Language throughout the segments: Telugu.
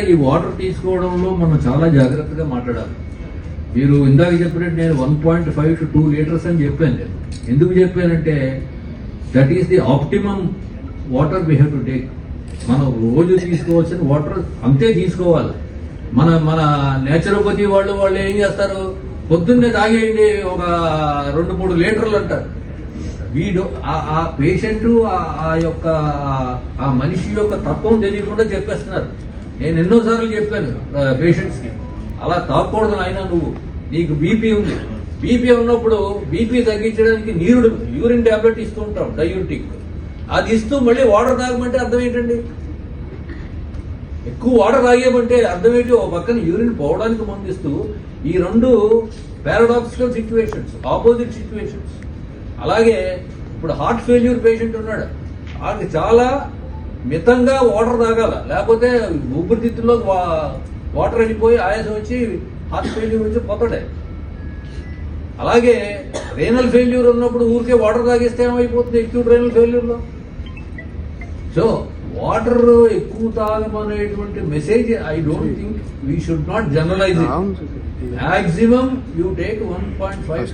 ఈ వాటర్ తీసుకోవడంలో మనం చాలా జాగ్రత్తగా మాట్లాడాలి. మీరు ఇందాక చెప్పినట్టు నేను one point five to two litres అని చెప్పాను నేను. ఎందుకు చెప్పానంటే that is the optimum water we have to take మనం రోజు తీసుకోవాల్సిన వాటర్ అంతే తీసుకోవాలి. మన మన నేచురోపతి వాళ్ళు వాళ్ళు ఏం చేస్తారు? పొద్దున్నే తాగేయండి ఒక రెండు మూడు లీటర్లు అంటారు. వీడు ఆ- పేషెంట్ ఆ యొక్క ఆ మనిషి యొక్క తత్వం తెలియకుండా చెప్పేస్తున్నారు. నేను ఎన్నోసార్లు చెప్పాను పేషెంట్స్కి. అలా తాకూడదు ఆయన నువ్వు. నీకు బీపీ ఉంది. బీపీ ఉన్నప్పుడు బీపీ తగ్గించడానికి నీరుడు యూరిన్ టాబ్లెట్ ఇస్తూ ఉంటాం డయూటిక్ అది ఇస్తూ మళ్ళీ వాటర్ తాగమంటే అర్థం ఏంటండి? ఎక్కువ వాటర్ తాగేమంటే అర్థం ఏంటి? ఒక పక్కన యూరిన్ పోవడానికి మందిస్తూ ఈ రెండు పారాడాక్సికల్ సిచ్యువేషన్స్ ఆపోజిట్ సిచ్యువేషన్స్ అలాగే ఇప్పుడు హార్ట్ ఫెయిల్యూర్ పేషెంట్ ఉన్నాడు. వాళ్ళకి చాలా మితంగా వాటర్ తాగాల. లేకపోతే ఊపిరితిత్తుల్లో వాటర్ వెళ్ళిపోయి ఆయాసం వచ్చి హార్ట్ ఫెయిల్యూర్ వచ్చి పోతాడే. అలాగే రేనల్ ఫెయిల్యూర్ ఉన్నప్పుడు ఊరికే వాటర్ తాగేస్తే ఏమైపోతుంది? ఎక్యూట్ రేనల్ ఫెయిల్యూర్లో సో వాటర్ ఎక్కువ తాగమనేటువంటి message I don't think we should not generalise maximum you take one point five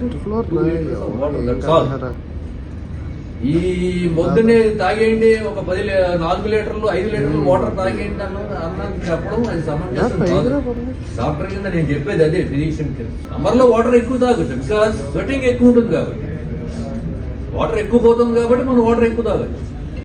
ఈ పొద్దున్నే తాగేయండి ఒక పది నాలుగు లీటర్లు ఐదు లీటర్లు వాటర్ తాగేయండి అన్న అన్నది చెప్పడం అది సమంజసం కాదు. డాక్టర్ కింద నేను చెప్పేది అదే ఫిజిషియన్ కింద. సమ్మర్లో వాటర్ ఎక్కువ తాగొచ్చు బికాస్ స్వెటింగ్ ఎక్కువ ఉంటుంది కాబట్టి. వాటర్ ఎక్కువ పోతుంది కాబట్టి మనం వాటర్ ఎక్కువ తాగొచ్చు.